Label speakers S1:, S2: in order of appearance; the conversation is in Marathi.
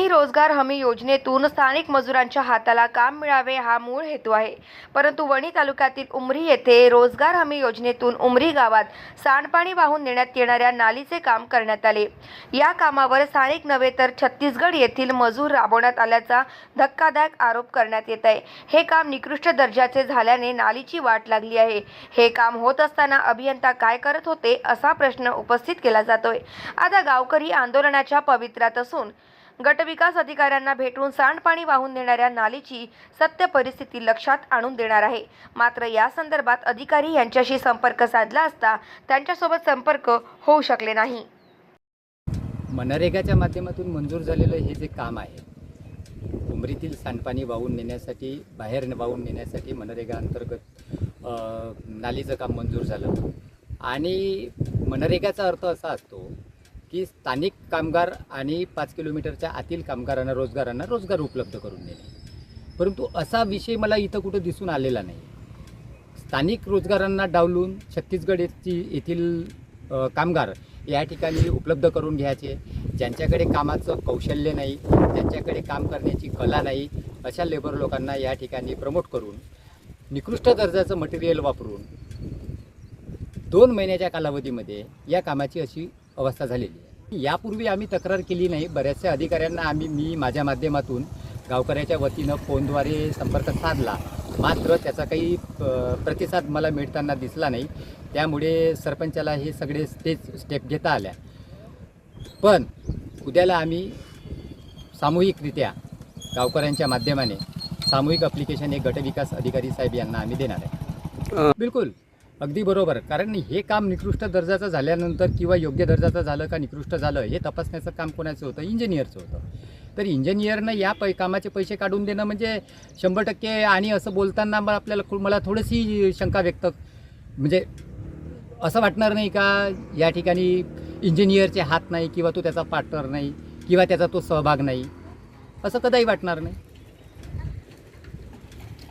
S1: रोजगार हमी योजनेतून स्थानिक मजुरांच्या हाताला काम मिळावे हा मूळ हेतू आहे. परंतु वणी तालुक्यातील उमरी येथे रोजगार हमी योजनेतून उमरी गावात सांडपाणी वाहून नेण्यात येणाऱ्या नालीचे काम करण्यात आले. या कामावर स्थानिक नव्हे तर छत्तीसगड येथील मजूर राबवण्यात आल्याचा धक्कादायक आरोप करण्यात येत आहे. हे काम निकृष्ट दर्जाचे झाल्याने नालीची वाट लागली आहे. हे काम होत असताना अभियंता काय करत होते असा प्रश्न उपस्थित केला जातोय. आता गावकरी आंदोलनाच्या पवित्रात असून गटविकास अधिकाऱ्यांना भेटून सांडपाणी वाहून नेणाऱ्या नालीची सत्य परिस्थिती लक्षात आणून देणार आहे. मात्र या संदर्भात अधिकारी यांच्याशी संपर्क साधला असता त्यांच्यासोबत संपर्क होऊ शकले नाही.
S2: मनरेगाच्या माध्यमातून मंजूर झालेलं हे जे काम आहे उमरीतील सांडपाणी वाहून नेण्यासाठी बाहेर वाहून नेण्यासाठी मनरेगा अंतर्गत नालीचं काम मंजूर झालं. आणि मनरेगाचा अर्थ असा असतो की स्थानिक कामगार आणि पाच किलोमीटरच्या आतील कामगारांना रोजगारांना रोजगार उपलब्ध करून देणे. परंतु असा विषय मला इथं कुठं दिसून आलेला नाही. स्थानिक रोजगारांना डावलून छत्तीसगड येथी येथील कामगार या ठिकाणी उपलब्ध करून घ्यायचे. ज्यांच्याकडे कामाचं कौशल्य नाही ज्यांच्याकडे काम करण्याची कला नाही अशा लेबर लोकांना या ठिकाणी प्रमोट करून निकृष्ट दर्जाचं मटेरियल वापरून दोन महिन्याच्या कालावधीमध्ये या कामाची अशी अवस्था झालेली आहे. यापूर्वी आम्ही तक्रार केली नाही. बऱ्याचशा अधिकाऱ्यांना आम्ही मी माझ्या माध्यमातून गावकऱ्याच्या वतीनं फोनद्वारे संपर्क साधला. मात्र त्याचा काही प्रतिसाद मला मिळताना दिसला नाही. त्यामुळे सरपंचाला हे सगळे स्टेज स्टेप घेता आल्या. पण उद्याला आम्ही सामूहिकरित्या गावकऱ्यांच्या माध्यमाने सामूहिक अप्लिकेशन हे गटविकास अधिकारी साहेब यांना आम्ही देणार आहे. बिलकुल. अगदी बरोबर. कारण हे काम निकृष्ट दर्जाचं झाल्यानंतर किंवा योग्य दर्जाचं झालं का निकृष्ट झालं हे तपासण्याचं काम कोणाचं होतं? इंजिनियरचं होतं. तर इंजिनियरनं या पै कामाचे पैसे काढून देणं म्हणजे शंभर टक्के आणि असं बोलताना मग आपल्याला मला थोडीशी शंका व्यक्त म्हणजे असं वाटणार नाही का या ठिकाणी इंजिनियरचे हात नाही किंवा तो त्याचा पार्टनर नाही किंवा त्याचा तो सहभाग नाही? असं कदाही वाटणार नाही?